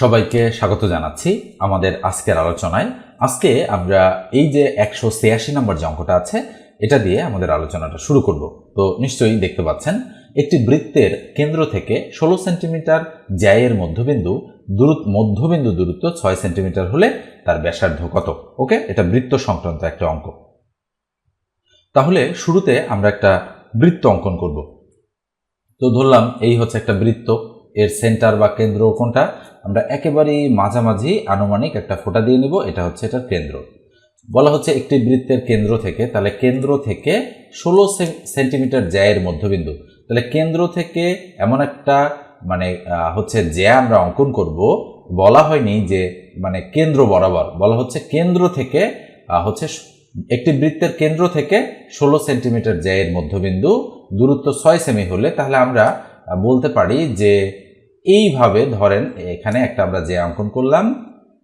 সবাইকে স্বাগত জানাচ্ছি আমাদের আজকের আলোচনায়। আজকে আমরা এই যে একশো ছিয়াশি নম্বর যে অঙ্কটা আছে, এটা দিয়ে আমাদের আলোচনাটা শুরু করব। তো নিশ্চয়ই দেখতে পাচ্ছেন, একটি বৃত্তের কেন্দ্র থেকে ষোলো সেন্টিমিটার জ্যায়ের মধ্যবিন্দু দূরত্ব মধ্যবিন্দু দূরত্ব ছয় সেন্টিমিটার হলে তার ব্যাসার্ধ কত? ওকে, এটা বৃত্ত সংক্রান্ত একটা অঙ্ক। তাহলে শুরুতে আমরা একটা বৃত্ত অঙ্কন করব। তো ধরলাম এই হচ্ছে একটা বৃত্ত, এর সেন্টার বা কেন্দ্র কোনটা? আমরা একেবারেই মাঝামাঝি আনুমানিক একটা ফোঁটা দিয়ে নিব, এটা হচ্ছে এটার কেন্দ্র। বলা হচ্ছে একটি বৃত্তের কেন্দ্র থেকে, তাহলে কেন্দ্র থেকে ষোলো সেন্টিমিটার জ্যায়ের মধ্যবিন্দু। তাহলে কেন্দ্র থেকে এমন একটা মানে হচ্ছে জ্যা আমরা অঙ্কন করব, বলা হয়নি যে মানে কেন্দ্র বরাবর। বলা হচ্ছে কেন্দ্র থেকে হচ্ছে একটি বৃত্তের কেন্দ্র থেকে ষোলো সেন্টিমিটার জ্যায়ের মধ্যবিন্দু, দূরত্ব ছয় সেমি হলে তাহলে আমরা বলতে পারি যে এইভাবে ধরেন, এখানে একটা আমরা যে অঙ্কন করলাম,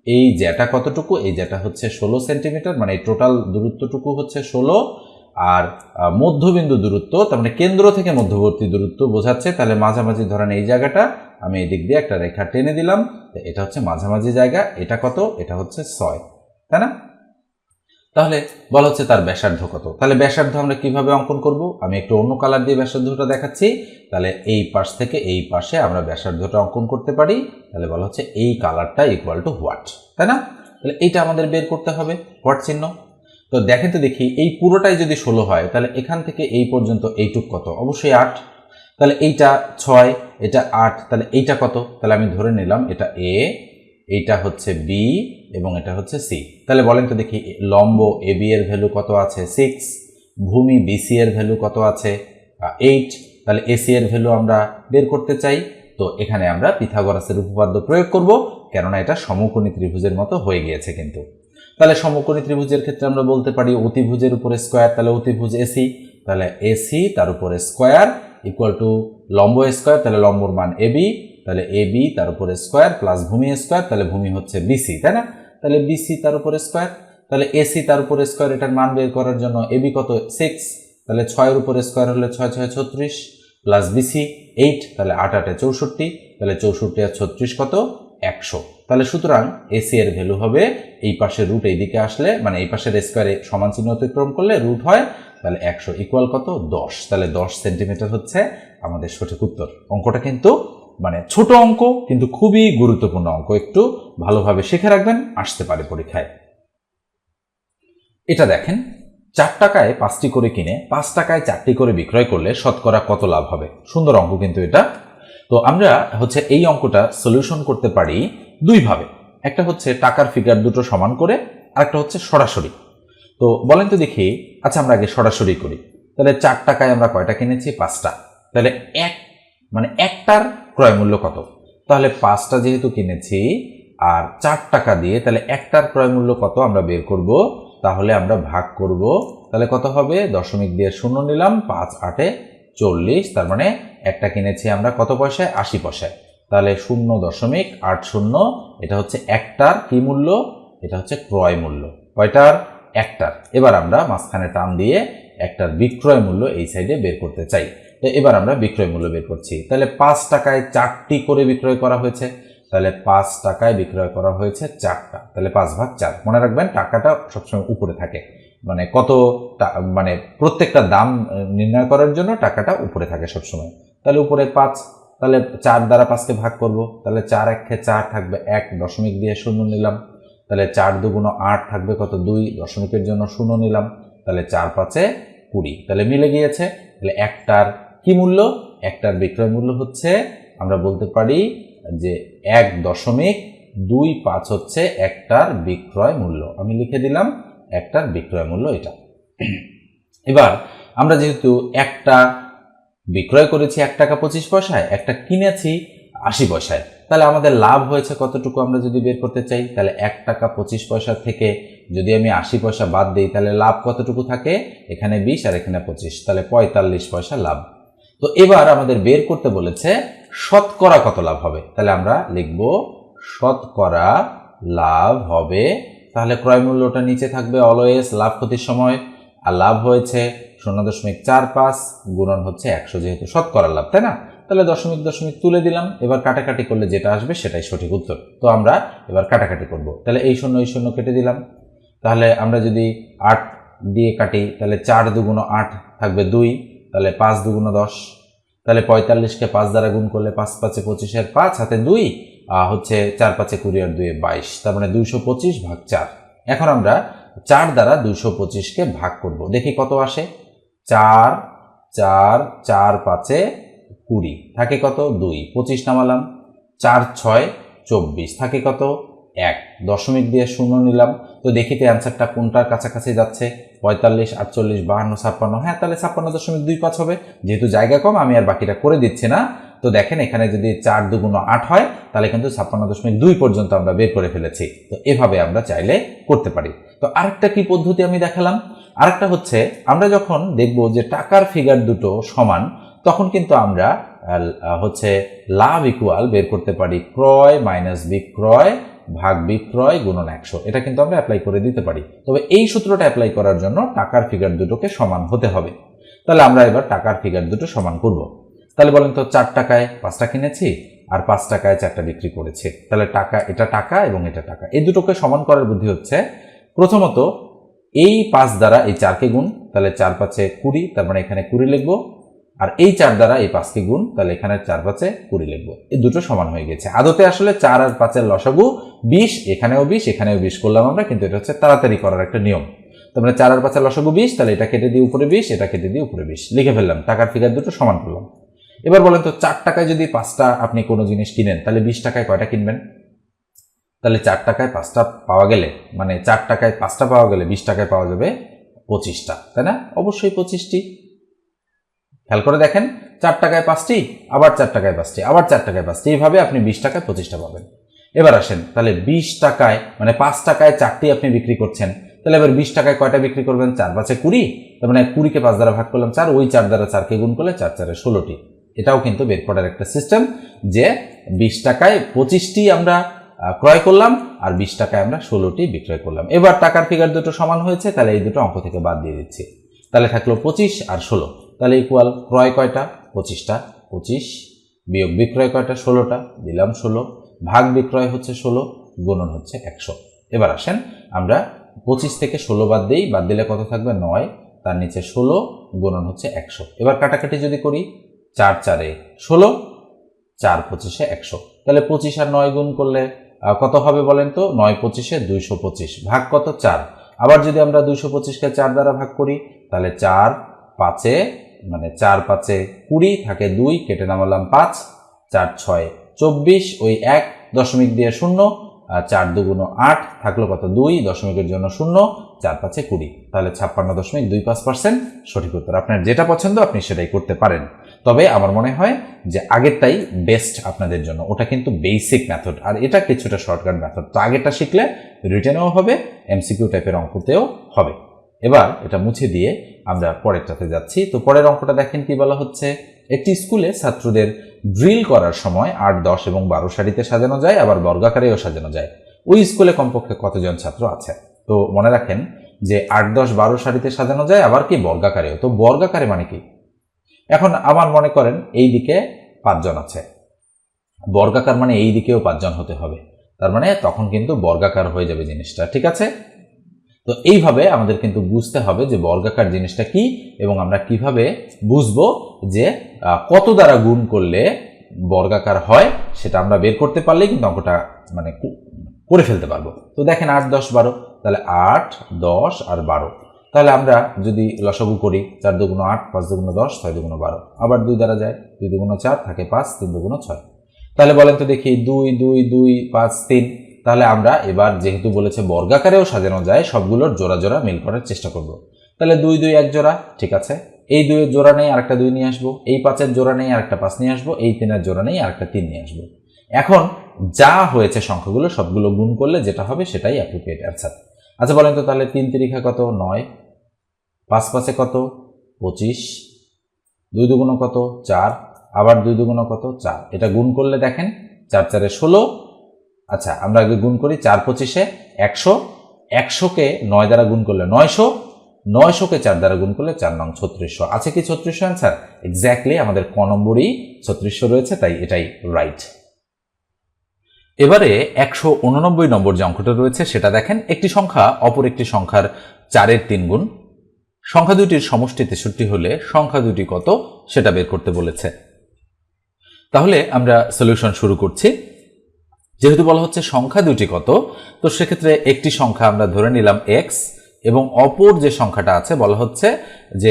এই জ্যাটা কতটুকু? এই জ্যাটা হচ্ছে ষোলো সেন্টিমিটার মানে টোটাল দূরত্বটুকু হচ্ছে ষোলো, আর মধ্যবিন্দু দূরত্ব, তার মানে কেন্দ্র থেকে মধ্যবর্তী দূরত্ব বোঝাচ্ছে। তাহলে মাঝামাঝি ধরেন এই জায়গাটা, আমি এই দিক দিয়ে একটা রেখা টেনে দিলাম এটা হচ্ছে মাঝামাঝি জায়গা, এটা কত? এটা হচ্ছে ছয়, তাই না? তাহলে বলা হচ্ছে তার ব্যাসার্ধ কত? তাহলে ব্যাসার্ধ আমরা কীভাবে অঙ্কন করব? আমি একটু অন্য কালার দিয়ে ব্যাসার্ধটা দেখাচ্ছি। তাহলে এই পাশ থেকে এই পাশে আমরা ব্যাসার্ধটা অঙ্কন করতে পারি। তাহলে বলা হচ্ছে এই কালারটা ইকুয়াল টু হোয়াট তাই না? তাহলে এইটা আমাদের বের করতে হবে। হোয়াট চিহ্ন? তো দেখেন তো দেখি, এই পুরোটাই যদি ষোলো হয়, তাহলে এখান থেকে এই পর্যন্ত এইটুক কত? অবশ্যই আট। তাহলে এইটা ছয়, এটা আট, তাহলে এইটা কত? তাহলে আমি ধরে নিলাম এটা এ এইটা হচ্ছে বি এবং এটা হচ্ছে সি তাহলে বলেন তো দেখি, লম্ব এ বি এর ভ্যালু কত আছে? সিক্স ভূমি বিসি এর ভ্যালু কত আছে? এইট তাহলে এসি এর ভ্যালু আমরা বের করতে চাই। তো এখানে আমরা পিথাগোরাসের উপপাদ্য প্রয়োগ করব, কেননা এটা সমকোণী ত্রিভুজের মতো হয়ে গিয়েছে কিন্তু। তাহলে সমকোণী ত্রিভুজের ক্ষেত্রে আমরা বলতে পারি অতিভুজের উপরে স্কোয়ার তাহলে অতিভুজ এসি তাহলে এসি তার উপরে স্কোয়ার ইকুয়াল টু লম্ব স্কোয়ার তাহলে লম্বর মান এবি তাহলে এবি তার উপরে স্কোয়ার প্লাস ভূমি স্কোয়ার, তাহলে ভূমি হচ্ছে বিসি তাই না? তাহলে বিসি তার উপরে স্কোয়ার, তাহলে এসি তার উপরে স্কোয়ার, এটার মান বের করার জন্য এবি কত? সিক্স তাহলে ছয়ের উপরে স্কোয়ার হলে ছয় ছয়, ছত্রিশ, প্লাস বিসি এইট তাহলে আট, আটে চৌষট্টি, তাহলে চৌষট্টি আর ছত্রিশ কত? একশো। তাহলে সুতরাং এসি এর ভ্যালু হবে এই পাশের রুট এই দিকে আসলে মানে এই পাশের স্কোয়ারে সমান চিহ্ন অতিক্রম করলে রুট হয়, তাহলে একশো ইকুয়াল কত? দশ। তাহলে দশ সেন্টিমিটার হচ্ছে আমাদের সঠিক উত্তর। অঙ্কটা কিন্তু মানে ছোট অঙ্ক, কিন্তু খুবই গুরুত্বপূর্ণ অঙ্ক। একটু ভালোভাবে শিখে রাখবেন, আসতে পারে পরীক্ষায়। এটা দেখেন, চার টাকায় পাঁচটি করে কিনে, পাঁচ টাকায় চারটি করে বিক্রয় করলে শতকরা কত লাভ হবে? সুন্দর অঙ্ক কিন্তু এটা। তো আমরা হচ্ছে এই অঙ্কটা সলিউশন করতে পারি দুইভাবে। একটা হচ্ছে টাকার ফিগার দুটো সমান করে, আরেকটা হচ্ছে সরাসরি। তো বলেন তো দেখি আচ্ছা আমরা আগে সরাসরি করি। তাহলে চার টাকায় আমরা কয়টা কিনেছি? পাঁচটা। তাহলে এক মানে একটার ক্রয় মূল্য কত? তাহলে পাঁচটা যেহেতু কিনেছি আর চার টাকা দিয়ে তাহলে একটার ক্রয় মূল্য কত আমরা বের করব? তাহলে আমরা ভাগ করব। তাহলে কত হবে? দশমিক দিয়ে শূন্য নিলাম, পাঁচ আটে চল্লিশ, তার মানে একটা কিনেছি আমরা কত পয়সায়? আশি পয়সায়। তাহলে শূন্য দশমিক আট শূন্য, এটা হচ্ছে একটার কি মূল্য? এটা হচ্ছে ক্রয় মূল্য। কয়টার? একটার। এবার আমরা মাঝখানে টান দিয়ে একটার বিক্রয় মূল্য এই সাইডে বের করতে চাই। তো এবার আমরা বিক্রয় মূল্য বের করছি। তাহলে পাঁচ টাকায় চারটি করে বিক্রয় করা হয়েছে। তাহলে পাঁচ টাকায় বিক্রয় করা হয়েছে চারটা। তাহলে পাঁচ ভাগ চার। মনে রাখবেন, টাকাটা সবসময় উপরে থাকে। মানে কত মানে প্রত্যেকটা দাম নির্ণয় করার জন্য টাকাটা উপরে থাকে সবসময়। তাহলে উপরে পাঁচ, তাহলে চার দ্বারা পাঁচকে ভাগ করব। তাহলে চার একে চার থাকবে এক, দশমিক দিয়ে শূন্য নিলাম। তাহলে চার দুগুণ আট থাকবে কত? দুই, দশমিকের জন্য শূন্য নিলাম। তাহলে চার পাঁচে কুড়ি। তাহলে মিলে গিয়েছে। তাহলে একটার কি মূল্য? একটার বিক্রয় মূল্য হচ্ছে, আমরা বলতে পারি যে এক দশমিক দুই পাঁচ হচ্ছে একটার বিক্রয় মূল্য। আমি লিখে দিলাম একটার বিক্রয় মূল্য এটা। এবার আমরা যেহেতু একটা বিক্রয় করেছি এক টাকা পঁচিশ পয়সায়, একটা কিনেছি আশি পয়সায়, তাহলে আমাদের লাভ হয়েছে কতটুকু আমরা যদি বের করতে চাই? তাহলে এক টাকা পঁচিশ পয়সা থেকে যদি আমি আশি পয়সা বাদ দিই, তাহলে লাভ কতটুকু থাকে? এখানে বিশ আর এখানে পঁচিশ, তাহলে পঁয়তাল্লিশ পয়সা লাভ। তো এবার আমাদের বের করতে বলেছে শতকরা কত লাভ হবে? তাহলে আমরা লিখব, শতকরা লাভ হবে, তাহলে ক্রয় মূল্যটা নিচে থাকবে অলওয়েজ লাভ ক্ষতির সময়, আর লাভ হয়েছে শূন্য দশমিক চার পাঁচ, গুণন হচ্ছে একশো যেহেতু শতকরা লাভ, তাই না? তাহলে দশমিক দশমিক তুলে দিলাম, এবার কাটাকাটি করলে যেটা আসবে সেটাই সঠিক উত্তর। তো আমরা এবার কাটাকাটি করব। তাহলে এই শূন্য এই শূন্য কেটে দিলাম। তাহলে আমরা যদি আট দিয়ে কাটি, তাহলে চার দুগুণ আট থাকবে দুই তাহলে পাঁচ দুগুণ দশ, তাহলে পঁয়তাল্লিশকে পাঁচ দ্বারা গুণ করলে পাঁচ পাঁচে পঁচিশের পাঁচ, হাতে দুই হচ্ছে চার পাঁচে কুড়ি আর দুয়ে বাইশ, তার মানে দুইশো পঁচিশ ভাগ চার। এখন আমরা চার দ্বারা দুইশো পঁচিশকে ভাগ করব। দেখি কত আসে? চার চার চার পাঁচে কুড়ি। থাকে কত? দুই। পঁচিশ নামালাম। চার, ছয়, চব্বিশ। থাকে কত? এক। দশমিক দিয়ে শূন্য নিলাম। তো দেখিতে অ্যান্সারটা কোনটার কাছাকাছি যাচ্ছে। পঁয়তাল্লিশ, আটচল্লিশ, বাহান্ন, ছাপ্পান্ন। হ্যাঁ তাহলে ছাপ্পান্ন দশমিক দুই পাঁচ হবে। যেহেতু জায়গা কম, আমি আর বাকিটা করে দিচ্ছি না। তো দেখেন, এখানে যদি চার দুগুণ আট হয়, তাহলে কিন্তু ছাপ্পান্ন দশমিক দুই পর্যন্ত আমরা বের করে ফেলেছি। তো এভাবে আমরা চাইলে করতে পারি। তো আরেকটা কি পদ্ধতি আমি দেখালাম? আরেকটা হচ্ছে, আমরা যখন দেখব যে টাকার ফিগার দুটো সমান, তখন কিন্তু আমরা হচ্ছে লাভ ইকুয়াল বের করতে পারি। ক্রয় মাইনাস বিক্রয় ভাগ বিক্রয় গুণন একশো। এটা কিন্তু আমরা অ্যাপ্লাই করে দিতে পারি। তবে এই সূত্রটা অ্যাপ্লাই করার জন্য টাকার ফিগার দুটোকে সমান হতে হবে। তাহলে আমরা এবার টাকার ফিগার দুটো সমান করব। তাহলে বলেন তো চার টাকায় পাঁচটা কিনেছি আর পাঁচ টাকায় চারটা বিক্রি করেছি। তাহলে টাকা, এটা টাকা এবং এটা টাকা। এই দুটোকে সমান করার বুদ্ধি হচ্ছে, প্রথমত এই পাঁচ দ্বারা এই চারকে গুণ, তাহলে চার পাঁচে কুড়ি, তার মানে এখানে কুড়ি লিখব। আর এই চার দ্বারা এই পাঁচকে গুণ, তাহলে এখানে চার পাঁচে কুড়ি লিখব। এই দুটো সমান হয়ে গেছে। আদতে আসলে চার আর পাঁচের লসাগু বিশ, এখানেও বিশ এখানেও বিশ করলাম আমরা, কিন্তু এটা হচ্ছে তাড়াতাড়ি করার একটা নিয়ম। তার মানে চার আর পাঁচের লসাগু বিশ, তাহলে এটা কেটে দিয়ে উপরে বিশ, এটা কেটে দিয়ে উপরে বিশ। লিখে ফেললাম, টাকার ফিগার দুটো সমান করলাম। এবার বলেন তো, চার টাকায় যদি পাঁচটা আপনি কোনো জিনিস কিনেন, তাহলে বিশ টাকায় কয়টা কিনবেন? তাহলে চার টাকায় পাঁচটা পাওয়া গেলে মানে চার টাকায় পাঁচটা পাওয়া গেলে বিশ টাকায় পাওয়া যাবে পঁচিশটা, তাই না? অবশ্যই পঁচিশটি। খেয়াল করে দেখেন, চার টাকায় পাঁচটি, আবার চার টাকায় পাঁচটি, আবার চার টাকায় পাঁচটি। এইভাবে আপনি বিশ টাকায় পঁচিশটা পাবেন। এবার আসেন, তাহলে বিশ টাকায় মানে পাঁচ টাকায় চারটি আপনি বিক্রি করছেন, তাহলে এবার বিশ টাকায় কয়টা বিক্রি করবেন? চার পাঁচে কুড়ি, তার মানে কুড়িকে পাঁচ দ্বারা ভাগ করলাম চার, ওই চার দ্বারা চারকে গুণ করলে চার চারে ষোলোটি। এটাও কিন্তু বের করার একটা সিস্টেম যে বিশ টাকায় পঁচিশটি আমরা ক্রয় করলাম, আর বিশ টাকায় আমরা ষোলোটি বিক্রয় করলাম। এবার টাকার ফিগার দুটো সমান হয়েছে, তাহলে এই দুটো অঙ্ক থেকে বাদ দিয়ে দিচ্ছি। তাহলে থাকল পঁচিশ আর ষোলো। তাহলে ইকুয়াল ক্রয় কয়টা? পঁচিশটা। পঁচিশ, বিয়োগ বিক্রয় কয়টা? ষোলোটা। দিলাম ষোলো। ভাগ বিক্রয় হচ্ছে ষোলো, গুণন হচ্ছে একশো। এবার আসেন, আমরা পঁচিশ থেকে ষোলো বাদ দিই, বাদ দিলে কত থাকবে? নয়। তার নিচে ষোলো, গুণন হচ্ছে একশো। এবার কাটাকাটি যদি করি, চার চারে ষোলো, চার পঁচিশে একশো। তাহলে পঁচিশ আর নয় গুণ করলে কত হবে বলেন তো? নয় পঁচিশে দুইশো পঁচিশ। ভাগ কত? চার। আবার যদি আমরা দুইশো পঁচিশকে চার দ্বারা ভাগ করি, তাহলে চার পাঁচে মানে চার পাঁচে কুড়ি থাকে দুই, কেটে নামালাম পাঁচ, চার ছয় চব্বিশ, ওই এক দশমিক দিয়ে শূন্য, আর চার দুগুণ আট থাকল কত দুই, দশমিকের জন্য শূন্য, চার পাঁচে কুড়ি। তাহলে ছাপ্পান্ন দশমিক দুই পাঁচ পার্সেন্ট সঠিক উত্তর। আপনার যেটা পছন্দ আপনি সেটাই করতে পারেন। তবে আমার মনে হয় যে আগেরটাই বেস্ট আপনাদের জন্য। ওটা কিন্তু বেসিক মেথড আর এটা কিছুটা শর্টকাট মেথড তো আগেরটা শিখলে রিটেনেও হবে এমসিকিউ টাইপের অঙ্কতেও হবে। এবার এটা মুছে দিয়ে আমরা পরেরটাতে যাচ্ছি। তো পরের অঙ্কটা দেখেন কি বলা হচ্ছে। একটি স্কুলে ছাত্রদের ড্রিল করার সময় আট, দশ এবং বারো সারিতে সাজানো যায়, আবার বর্গাকারেও সাজানো যায়। ওই স্কুলে কমপক্ষে কতজন ছাত্র আছে? তো মনে রাখেন যে আট, দশ, বারো সারিতে সাজানো যায়, আবার কি বর্গাকারেও? তো বর্গাকারে মানে কি? এখন আমার মনে করেন এই দিকে পাঁচজন আছে। বর্গাকার মানে এই দিকেও পাঁচজন হতে হবে। তার মানে তখন কিন্তু বর্গাকার হয়ে যাবে জিনিসটা। ঠিক আছে? তো এইভাবে আমাদের কিন্তু বুঝতে হবে যে বর্গাকার জিনিসটা কি এবং আমরা কীভাবে বুঝব যে কত দ্বারা গুণ করলে বর্গাকার হয় সেটা আমরা বের করতে পারলেই কিন্তু অঙ্কটা মানে করে ফেলতে পারব। তো দেখেন আট, দশ, বারো, তাহলে আট, দশ আর বারো। তাহলে আমরা যদি লসাগু করি, চার দুগুণ আট, পাঁচ দুগুণ দশ, ছয় দুগুণ বারো। আবার দুই দ্বারা যায়, দুই দুগুণ চার থাকে পাঁচ, তিন দুগুণ ছয়। তাহলে বলেন তো দেখি দুই দুই দুই, পাঁচ, তিন। তাহলে আমরা এবার যেহেতু বলেছে বর্গাকারেও সাজানো যায়, সবগুলোর জোড়া জোড়া মিল করার চেষ্টা করব। তাহলে দুই দুই, এক জোড়া, ঠিক আছে? এই দুইয়ের জোড়া নেই, আরেকটা দুই নিয়ে আসব। এই পাঁচের জোড়া নেই, আরেকটা পাঁচ নিয়ে আসব। এই তিনের জোড়া নেই, আরেকটা তিন নিয়ে আসব। এখন যা হয়েছে সংখ্যাগুলো, সবগুলো গুণ করলে যেটা হবে সেটাই অ্যাপ্রোপ্রিয়েট অ্যান্সার আচ্ছা বলেন তো তাহলে তিন তিরিখা কত? নয়। পাঁচ পাঁচে কত? পঁচিশ। দুই দুগুণ কত? চার। আবার দুই দুগুণ কত? চার। এটা গুণ করলে দেখেন, চার, চারে ষোলো আচ্ছা আমরা আগে গুণ করি চার পঁচিশে একশো, একশোকে নয় দ্বারা গুণ করলে নয়শো, নয়শোকে চার দ্বারা গুণ করলে চার নং ছত্রিশশো। আছে কি ছত্রিশশো অ্যান্সার এক্স্যাক্টলি আমাদের ক নম্বরই ছত্রিশশো রয়েছে, তাই এটাই রাইট এবারে একশো উননব্বই নম্বর যে অঙ্কটা রয়েছে, সেটা দেখেন। একটি সংখ্যা অপর একটি সংখ্যার চারের তিন গুণ। সংখ্যা দুটির সমষ্টি তেষট্টি হলে সংখ্যা দুটি কত? সেটা বের করতে বলেছে। তাহলে আমরা সলিউশন শুরু করছি। যেহেতু বলা হচ্ছে সংখ্যা দুটি কত, তো সেক্ষেত্রে একটি সংখ্যা আমরা ধরে নিলাম এক্স এবং অপর যে সংখ্যাটা আছে বলা হচ্ছে যে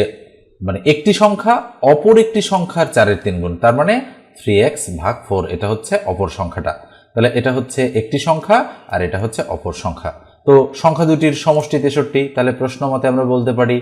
মানে একটি সংখ্যা অপর একটি সংখ্যার চারের তিন গুণ, তার মানে থ্রি এক্স ভাগ ফোর এটা হচ্ছে অপর সংখ্যাটা। তাহলে এটা হচ্ছে একটি সংখ্যা আর এটা হচ্ছে অপর সংখ্যা। তো সংখ্যা দুটির সমষ্টি তেষট্টি, তাহলে প্রশ্ন মতে আমরা বলতে পারি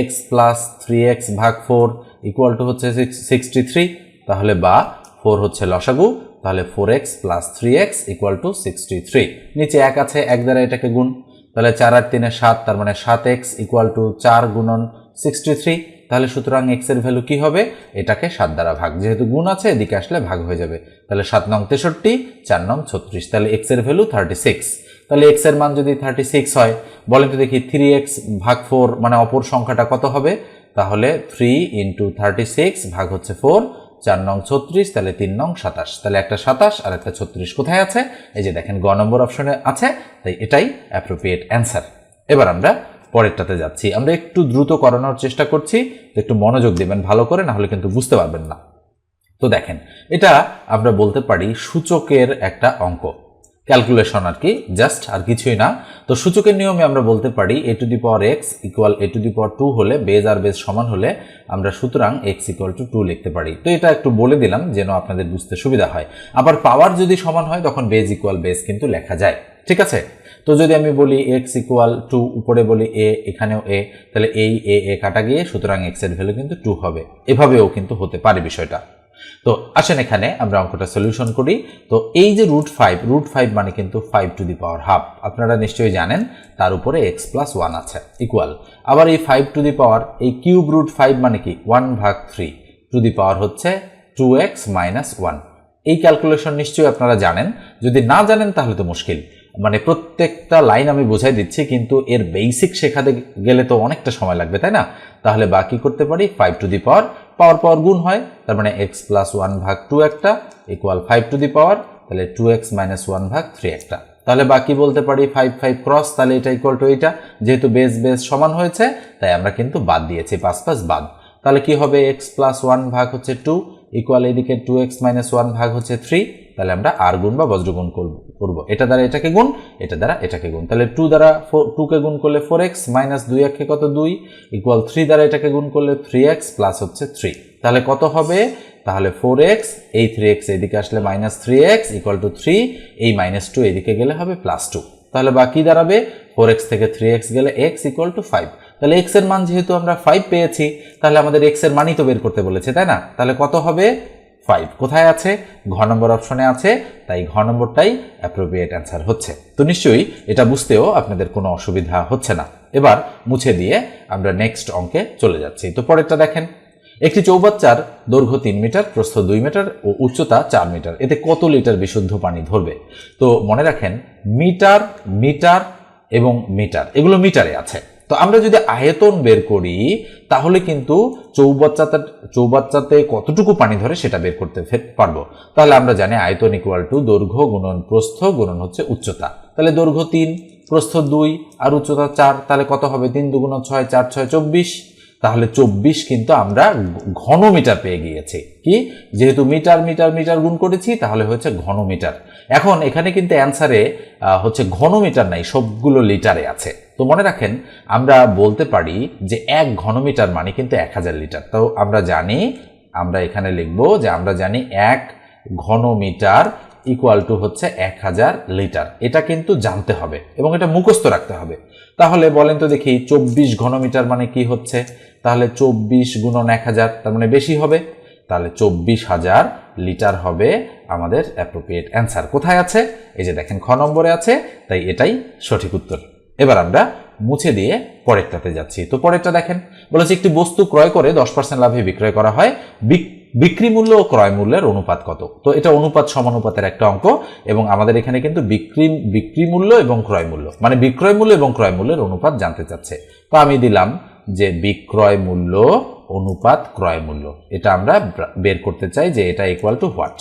এক্স প্লাস থ্রি এক্স ভাগ ফোর ইকুয়াল টু হচ্ছে সিক্সটি থ্রি তাহলে বা ফোর হচ্ছে লসাগু তাহলে four x plus three x equal to sixty three নিচে এক আছে, এক দ্বারা এটাকে গুণ। তাহলে চার আর তিনে সাত, তার মানে সাত এক্স ইকুয়াল টু চার গুণন সিক্সটি থ্রি তাহলে সুতরাং এক্সের ভ্যালু কি হবে? এটাকে সাত দ্বারা ভাগ। যেহেতু গুণ আছে, এদিকে আসলে ভাগ হয়ে যাবে। তাহলে সাত নং তেষট্টি, চার নং ছত্রিশ। তাহলে এক্সের ভ্যালু থার্টি সিক্স তাহলে এক্সের মান যদি থার্টি সিক্স হয়, বলেন তো দেখি থ্রি এক্স ভাগ ফোর মানে অপর সংখ্যাটা কত হবে? তাহলে থ্রি ইন্টু থার্টি সিক্স ভাগ হচ্ছে ফোর চার নং ছত্রিশ, তাহলে তিন নং সাতাশ। তাহলে একটা সাতাশ আর একটা ছত্রিশ কোথায় আছে? এই যে দেখেন, গ নম্বর অপশনে আছে, তাই এটাই অ্যাপ্রোপ্রিয়েট অ্যান্সার এবার আমরা পরেরটাতে যাচ্ছি। আমরা একটু দ্রুত করানোর চেষ্টা করছি একটু মনোযোগ দেবেন ভালো করে, না হলে কিন্তু বুঝতে পারবেন না। তো দেখেন, এটা আমরা বলতে পারি সূচকের একটা অঙ্ক। ক্যালকুলেশন আর কি জাস্ট আর কিছুই না। তো সূচকের নিয়মে আমরা বলতে পারি a to the power x equal a to the power two হলে বেজ আর বেজ সমান হলে আমরা সুতরাং এক্স ইকুয়াল টু টু লিখতে পারি। তো এটা একটু বলে দিলাম যেন আপনাদের বুঝতে সুবিধা হয়। আবার পাওয়ার যদি সমান হয়, তখন বেজ ইকুয়াল বেজ কিন্তু লেখা যায়। ঠিক আছে? তো যদি আমি বলি এক্স ইকুয়াল টু উপরে বলি এ এখানেও এ তাহলে এই এ এ কাটা গিয়ে সুতরাং এক্সের ভ্যালু কিন্তু টু হবে। এভাবেও কিন্তু হতে পারে বিষয়টা। তো আসেন এখানে, আমরা অঙ্কটা সলিউশন করি। তো এই যে রুট ফাইভ রুট ফাইভ মানে কিন্তু five to the power half আপনারা নিশ্চয়ই জানেন, তার উপরে এক্স প্লাস ওয়ান আছে ইকুয়াল আবার এই ফাইভ টু দি পাওয়ার এই কিউব রুট ফাইভ মানে কি? ওয়ান ভাগ থ্রি টু দি পাওয়ার হচ্ছে টু এক্স মাইনাস ওয়ান এই ক্যালকুলেশন নিশ্চয়ই আপনারা জানেন। যদি না জানেন, তাহলে তো মুশকিল। মানে প্রত্যেকটা লাইন আমি বোঝাই দিচ্ছি, কিন্তু এর বেসিক শেখাতে গেলে তো অনেকটা সময় লাগবে, তাই না? তাহলে বাকি করতে পারি? ফাইভ টু দি পাওয়ার পাওয়ার পাওয়ার গুণ হয়, তার মানে এক্স প্লাস ওয়ান ভাগ টু একটা equal five to the power তাহলে টু এক্স মাইনাস ওয়ান ভাগ থ্রি একটা। তাহলে বাকি বলতে পারি? ফাইভ ফাইভ ক্রস তাহলে এটা ইকুয়াল টু এইটা। যেহেতু বেস বেস সমান হয়েছে, তাই আমরা কিন্তু বাদ দিয়েছি, পাঁচ পাঁচ বাদ। তাহলে কি হবে? এক্স প্লাস ওয়ান ভাগ হচ্ছে টু ইকুয়াল এদিকে টু এক্স মাইনাস ওয়ান ভাগ হচ্ছে থ্রি তাহলে আমরা আর গুণ বা বজ্রগুণ করব এটা দ্বারা এটাকে গুণ, এটা দ্বারা এটাকে গুণ। তাহলে টু দ্বারা টুকে গুণ করলে ফোর এক্স মাইনাস দুই একে কত দুই? ইকুয়াল থ্রি দ্বারা এটাকে গুণ করলে থ্রি এক্স প্লাস হচ্ছে থ্রি তাহলে কত হবে? তাহলে ফোর এক্স এই থ্রি এক্স এদিকে আসলে minus three x equal to three এই মাইনাস টু এদিকে গেলে হবে প্লাস টু তাহলে বাকি দাঁড়াবে? ফোর এক্স থেকে থ্রি এক্স গেলে এক্স ইকুয়াল টু ফাইভ তাহলে এক্সের মান যেহেতু আমরা ফাইভ পেয়েছি, তাহলে আমাদের এক্সের মানই তো বের করতে বলেছে, তাই না? তাহলে কত হবে? ফাইভ কোথায় আছে? ঘ নম্বর অপশনে আছে, তাই ঘ নম্বরটাই অ্যাপ্রোপ্রিয়েট অ্যান্সার হচ্ছে। তো নিশ্চয়ই এটা বুঝতেও আপনাদের কোনো অসুবিধা হচ্ছে না। এবার মুছে দিয়ে আমরা নেক্সট অঙ্কে চলে যাচ্ছি। তো পরেরটা দেখেন। একটি চৌবাচ্চার দৈর্ঘ্য তিন মিটার, প্রস্থ দুই মিটার ও উচ্চতা চার মিটার। এতে কত লিটার বিশুদ্ধ পানি ধরবে? তো মনে রাখেন, মিটার মিটার এবং মিটার। এগুলো মিটারে আছে। তো আমরা যদি আয়তন বের করি, তাহলে কিন্তু চৌবাচ্চাতে চৌবাচ্চাতে কতটুকু পানি ধরে সেটা বের করতে পারব। তাহলে আমরা জানি আয়তন ইকুয়াল টু দৈর্ঘ্য গুণন প্রস্থ গুণন হচ্ছে উচ্চতা। তাহলে দৈর্ঘ্য তিন, প্রস্থ দুই আর উচ্চতা চার, তাহলে কত হবে? তিন দুগুণ ছয়, চার, ছয়, চব্বিশ। তাহলে চব্বিশ কিন্তু আমরা ঘনমিটার পেয়ে গিয়েছি। কি? যেহেতু মিটার মিটার মিটার গুণ করেছি, তাহলে হচ্ছে ঘনমিটার। এখন এখানে কিন্তু অ্যান্সারে হচ্ছে ঘনমিটার নাই, সবগুলো লিটারে আছে। তো মনে রাখেন, আমরা বলতে পারি যে এক ঘনমিটার মানে কিন্তু এক হাজার লিটার। তো আমরা জানি, আমরা এখানে লিখব যে আমরা জানি এক ঘনমিটার ইকুয়াল টু হচ্ছে এক হাজার লিটার। এটা কিন্তু জানতে হবে এবং এটা মুখস্থ রাখতে হবে। তাহলে বলেন তো দেখি, চব্বিশ ঘনমিটার মানে কি হচ্ছে? তাহলে চব্বিশ গুণন এক হাজার, তার মানে বেশি হবে। তাহলে চব্বিশ হাজার লিটার হবে আমাদের অ্যাপ্রোপ্রিয়েট অ্যান্সার কোথায় আছে? এই যে দেখেন, খ নম্বরে আছে, তাই এটাই সঠিক উত্তর। এবার আমরা মুছে দিয়ে পরেরটাতে যাচ্ছি। তো পরেরটা দেখেন, বলেছে একটি বস্তু ক্রয় করে দশ পার্সেন্ট লাভে বিক্রয় করা হয়। মূল্য ও ক্রয় মূল্যের অনুপাত কত? তো এটা অনুপাত সমানুপাতের একটা অঙ্ক এবং আমাদের এখানে কিন্তু বিক্রি বিক্রি মূল্য এবং ক্রয় মূল্য মানে বিক্রয় মূল্য এবং ক্রয় মূল্যের অনুপাত জানতে চাচ্ছে। তো আমি দিলাম যে বিক্রয় মূল্য, অনুপাত, ক্রয় মূল্য, এটা আমরা বের করতে চাই যে এটা ইকুয়াল টু হোয়াট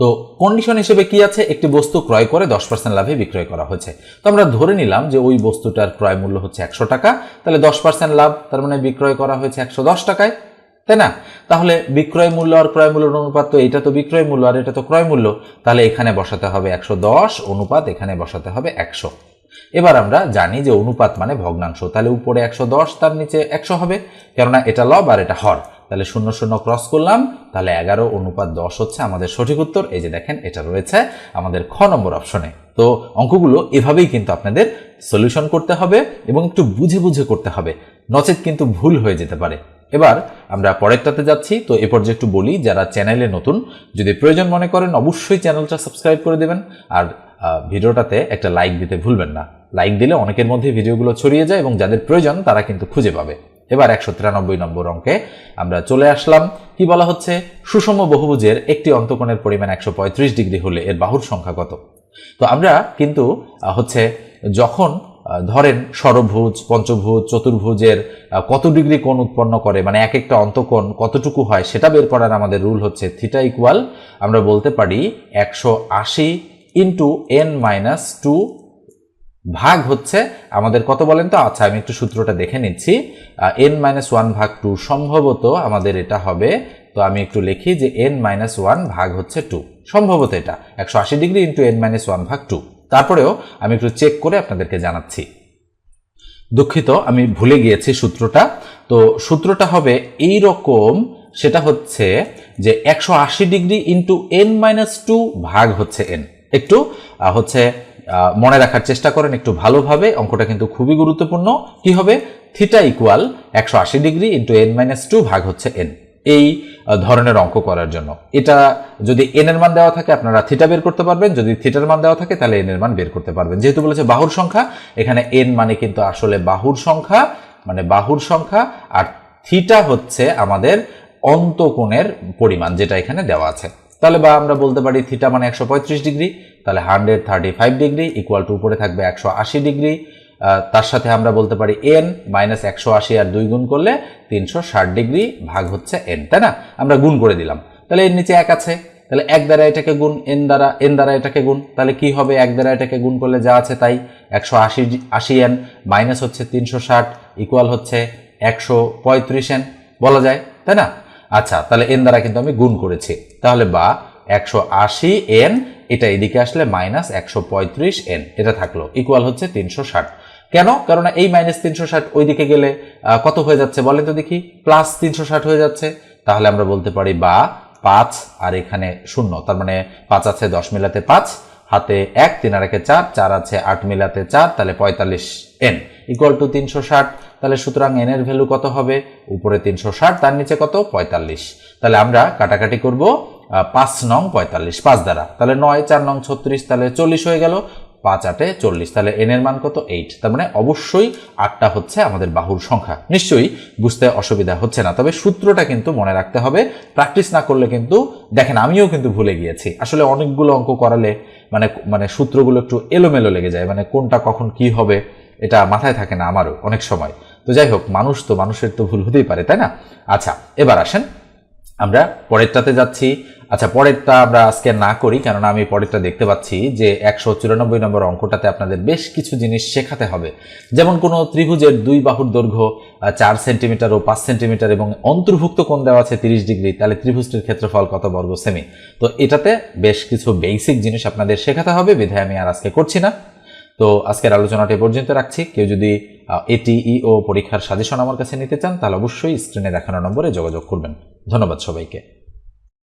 তো কন্ডিশন হিসেবে কি আছে? একটি বস্তু ক্রয় করে দশ পার্সেন্ট লাভে বিক্রয় করা হয়েছে। তো আমরা ধরে নিলাম যে ওই বস্তুটার ক্রয় মূল্য হচ্ছে একশো টাকা, তাহলে দশ পার্সেন্ট লাভ, তার মানে বিক্রয় করা হয়েছে একশো দশ টাকায়। তাই না? তাহলে বিক্রয় মূল্য আর ক্রয় মূল্যের অনুপাত তো এটা তো বিক্রয় মূল্য আর এটা তো ক্রয় মূল্য। তাহলে এখানে বসাতে হবে একশো দশ, অনুপাত এখানে বসাতে হবে একশো। এবার আমরা জানি যে অনুপাত মানে ভগ্নাংশ। তাহলে উপরে একশো দশ, তার নিচে একশো হবে। কেননা এটা লব আর এটা হর। তাহলে শূন্য শূন্য ক্রস করলাম। তাহলে এগারো, অনুপাত দশ হচ্ছে আমাদের সঠিক উত্তর। এই যে দেখেন, এটা রয়েছে আমাদের খ নম্বর অপশনে তো অঙ্কগুলো এভাবেই কিন্তু আপনাদের সলিউশন করতে হবে এবং একটু বুঝে বুঝে করতে হবে। নচেত কিন্তু ভুল হয়ে যেতে পারে। এবার আমরা পরেরটাতে যাচ্ছি। তো এ পর্যায়ে একটু বলি, যারা চ্যানেলে নতুন, যদি প্রয়োজন মনে করেন, অবশ্যই চ্যানেলটা সাবস্ক্রাইব করে দেবেন। আর ভিডিওটাতে একটা লাইক দিতে ভুলবেন না। লাইক দিলে অনেকের মধ্যে ভিডিওগুলো ছড়িয়ে যায় এবং যাদের প্রয়োজন, তারা কিন্তু খুঁজে পাবে। এবার একশো তিরানব্বই নম্বর অঙ্কে আমরা চলে আসলাম। কি বলা হচ্ছে? সুষম বহুভুজের একটি অন্তকোণের পরিমাণ একশো পঁয়ত্রিশ ডিগ্রি হলে এর বাহুর সংখ্যা কত? তো আমরা কিন্তু হচ্ছে যখন ধরেন ষড়ভুজ পঞ্চভুজ, চতুর্ভুজের কত ডিগ্রি কোণ উৎপন্ন করে মানে এক একটা অন্তকোণ কতটুকু হয়, সেটা বের করার আমাদের রুল হচ্ছে থিটা ইকুয়াল, আমরা বলতে পারি একশো আশি ইন্টু এন মাইনাস টু ভাগ হচ্ছে আমাদের কত বলেন তো? আচ্ছা আমি একটু সূত্রটা দেখে নিচ্ছি। এন মাইনাস ওয়ান ভাগ টু সম্ভবত আমাদের এটা হবে, তো আমি একটু লিখি যে এন মাইনাস ওয়ান ভাগ হচ্ছে টু, সম্ভবত এটা, একশো আশি degree into n minus one ভাগ টু। তারপরেও আমি একটু চেক করে আপনাদেরকে জানাচ্ছি। দুঃখিত, আমি ভুলে গিয়েছি সূত্রটা। তো সূত্রটা হবে এই রকম সেটা হচ্ছে যে একশো আশি degree into n minus two ভাগ হচ্ছে এন একটু হচ্ছে মনে রাখার চেষ্টা করেন, একটু ভালোভাবে, অঙ্কটা কিন্তু খুবই গুরুত্বপূর্ণ। কি হবে? থিটা ইকুয়াল একশো আশি degree into n minus two ভাগ হচ্ছে এন এই ধরনের অঙ্ক করার জন্য। এটা যদি এন এর মান দেওয়া থাকে, আপনারা থিটা বের করতে পারবেন। যদি থিটার মান দেওয়া থাকে, তাহলে এন এর মান বের করতে পারবেন। যেহেতু বলেছে বাহুর সংখ্যা, এখানে এন মানে কিন্তু আসলে বাহুর সংখ্যা মানে বাহুর সংখ্যা, আর থিটা হচ্ছে আমাদের অন্তকোণের পরিমাণ, যেটা এখানে দেওয়া আছে। তাহলে বা আমরা বলতে পারি থিটা মানে একশো পঁয়ত্রিশ ডিগ্রি, তাহলে hundred thirty five degree equal to উপরে থাকবে একশো আশি ডিগ্রি। তার সাথে আমরা বলতে পারি এন মাইনাস একশো আশি আর দুই গুণ করলে তিনশো ষাট ডিগ্রি ভাগ হচ্ছে এন তাই না? আমরা গুণ করে দিলাম। তাহলে এর নিচে এক আছে। তাহলে এক দ্বারা এটাকে গুণ এন দ্বারা এন দ্বারা এটাকে গুণ। তাহলে কি হবে? এক দ্বারা এটাকে গুণ করলে যা আছে তাই। একশো আশি আশি এন মাইনাস হচ্ছে তিনশো ষাট ইকুয়াল হচ্ছে একশো পঁয়ত্রিশ এন বলা যায়, তাই না? আচ্ছা তাহলে এন দ্বারা কিন্তু আমি গুণ করেছি। তাহলে বা, একশো আশি এন এটা এদিকে আসলে মাইনাস একশো পঁয়ত্রিশ এন এটা থাকল। ইকুয়াল হচ্ছে তিনশো ষাট। কেন? কারণ এই মাইনাস তিনশো ষাট ওইদিকে গেলে কত হয়ে যাচ্ছে বলেন তো দেখি? প্লাস তিনশো ষাট হয়ে যাচ্ছে। তাহলে আমরা বলতে পারি বা পাঁচ আর এখানে শূন্য, তার মানে পাঁচ আছে দশ মিলাতে পাঁচ, হাতে এক, তিন আর একে চার চার আছে আট মিলাতে চার, তাহলে পঁয়তাল্লিশ এন। ইকুয়াল টু তিনশো ষাট, তাহলে সুতরাং এন এর ভ্যালু কত হবে? উপরে তিনশো ষাট, তার নিচে কত? পঁয়তাল্লিশ। তাহলে আমরা কাটাকাটি করব পাঁচ নং পঁয়তাল্লিশ, পাঁচ দ্বারা। তাহলে নয়, চার নং ছত্রিশ, তাহলে চল্লিশ হয়ে গেল। পাঁচ আটে চল্লিশ, তাহলে এন এর মান কত? এইট তার মানে অবশ্যই আটটা হচ্ছে আমাদের বাহুর সংখ্যা। নিশ্চয়ই বুঝতে অসুবিধা হচ্ছে না, তবে সূত্রটা কিন্তু মনে রাখতে হবে। প্র্যাকটিস না করলে কিন্তু, দেখেন আমিও কিন্তু ভুলে গিয়েছি। আসলে অনেকগুলো অঙ্ক করালে মানে মানে সূত্রগুলো একটু এলোমেলো লেগে যায় মানে কোনটা কখন কি হবে এটা মাথায় থাকে না আমারও অনেক সময়। তো যাই হোক, মানুষ তো মানুষের তো ভুল হতেই পারে, তাই না? আচ্ছা এবার আসেন। আমরা পরেরটাতে যাচ্ছি। আচ্ছা পরেরটা আমরা আজকে না করি, কেননা আমি পরেরটা দেখতে পাচ্ছি যে একশো চুরানব্বই নম্বর অঙ্কটাতে আপনাদের বেশ কিছু জিনিস শেখাতে হবে। যেমন কোনো ত্রিভুজের দুই বাহুর দৈর্ঘ্য চার সেন্টিমিটার ও পাঁচ সেন্টিমিটার এবং অন্তর্ভুক্ত কোণ দেওয়া আছে তিরিশ ডিগ্রি, তাহলে ত্রিভুজটির ক্ষেত্রফল কত বর্গ সেমি? তো এটাতে বেশ কিছু বেসিক জিনিস আপনাদের শেখাতে হবে, বিধায় আমি আর আজকে করছি না। তো আজকের আলোচনাটি পর্যন্ত রাখছি। কেউ যদি এটিই ও পরীক্ষার সাজেশন আমার কাছে নিতে চান, তাহলে অবশ্যই স্ক্রিনে দেখানো নম্বরে যোগাযোগ করবেন। ধন্যবাদ সবাইকে।